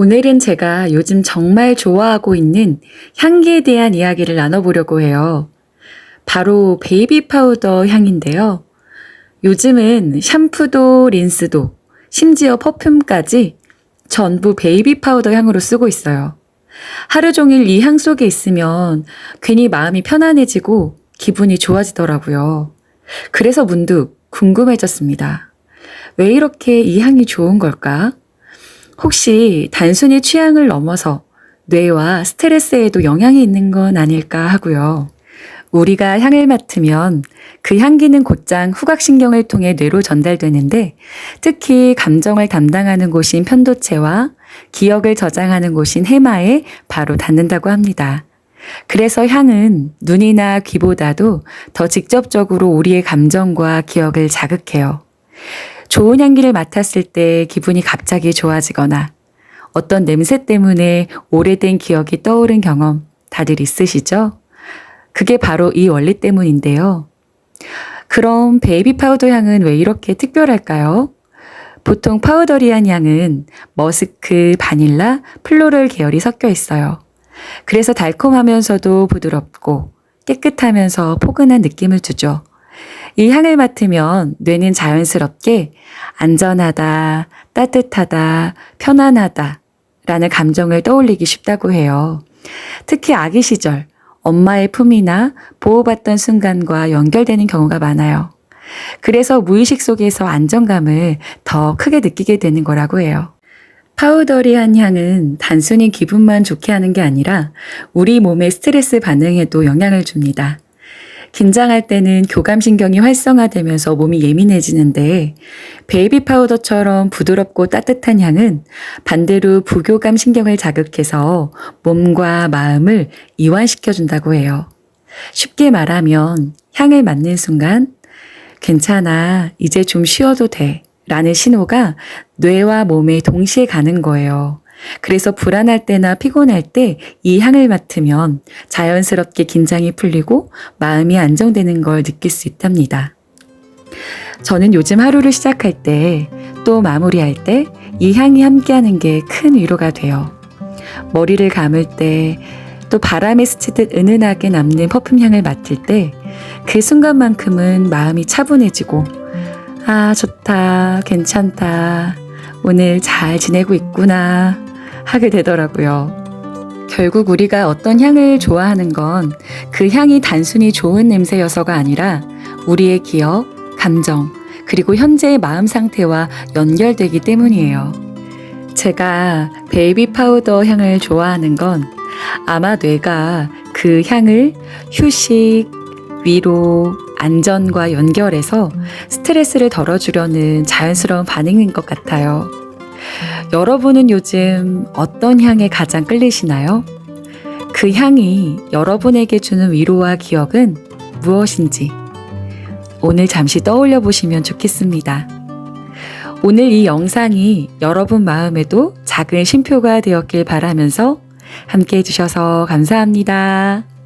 오늘은 제가 요즘 정말 좋아하고 있는 향기에 대한 이야기를 나눠보려고 해요. 바로 베이비 파우더 향인데요. 요즘은 샴푸도 린스도 심지어 퍼퓸까지 전부 베이비 파우더 향으로 쓰고 있어요. 하루 종일 이 향 속에 있으면 괜히 마음이 편안해지고 기분이 좋아지더라고요. 그래서 문득 궁금해졌습니다. 왜 이렇게 이 향이 좋은 걸까? 혹시 단순히 취향을 넘어서 뇌와 스트레스에도 영향이 있는 건 아닐까 하고요. 우리가 향을 맡으면 그 향기는 곧장 후각신경을 통해 뇌로 전달되는데 특히 감정을 담당하는 곳인 편도체와 기억을 저장하는 곳인 해마에 바로 닿는다고 합니다. 그래서 향은 눈이나 귀보다도 더 직접적으로 우리의 감정과 기억을 자극해요. 좋은 향기를 맡았을 때 기분이 갑자기 좋아지거나 어떤 냄새 때문에 오래된 기억이 떠오른 경험 다들 있으시죠? 그게 바로 이 원리 때문인데요. 그럼 베이비 파우더 향은 왜 이렇게 특별할까요? 보통 파우더리한 향은 머스크, 바닐라, 플로럴 계열이 섞여 있어요. 그래서 달콤하면서도 부드럽고 깨끗하면서 포근한 느낌을 주죠. 이 향을 맡으면 뇌는 자연스럽게 안전하다, 따뜻하다, 편안하다 라는 감정을 떠올리기 쉽다고 해요. 특히 아기 시절 엄마의 품이나 보호받던 순간과 연결되는 경우가 많아요. 그래서 무의식 속에서 안정감을 더 크게 느끼게 되는 거라고 해요. 파우더리한 향은 단순히 기분만 좋게 하는 게 아니라 우리 몸의 스트레스 반응에도 영향을 줍니다. 긴장할 때는 교감신경이 활성화되면서 몸이 예민해지는데 베이비 파우더처럼 부드럽고 따뜻한 향은 반대로 부교감 신경을 자극해서 몸과 마음을 이완시켜준다고 해요. 쉽게 말하면 향을 맡는 순간 괜찮아, 이제 좀 쉬어도 돼. 라는 신호가 뇌와 몸에 동시에 가는 거예요. 그래서 불안할 때나 피곤할 때 이 향을 맡으면 자연스럽게 긴장이 풀리고 마음이 안정되는 걸 느낄 수 있답니다. 저는 요즘 하루를 시작할 때 또 마무리할 때 이 향이 함께하는 게 큰 위로가 돼요. 머리를 감을 때 또 바람에 스치듯 은은하게 남는 퍼퓸 향을 맡을 때 그 순간만큼은 마음이 차분해지고 아 좋다 괜찮다 오늘 잘 지내고 있구나 하게 되더라고요. 결국 우리가 어떤 향을 좋아하는 건 그 향이 단순히 좋은 냄새여서가 아니라 우리의 기억, 감정, 그리고 현재의 마음 상태와 연결되기 때문이에요. 제가 베이비 파우더 향을 좋아하는 건 아마 뇌가 그 향을 휴식, 위로, 안전과 연결해서 스트레스를 덜어주려는 자연스러운 반응인 것 같아요. 여러분은 요즘 어떤 향에 가장 끌리시나요? 그 향이 여러분에게 주는 위로와 기억은 무엇인지 오늘 잠시 떠올려 보시면 좋겠습니다. 오늘 이 영상이 여러분 마음에도 작은 쉼표가 되었길 바라면서 함께 해주셔서 감사합니다.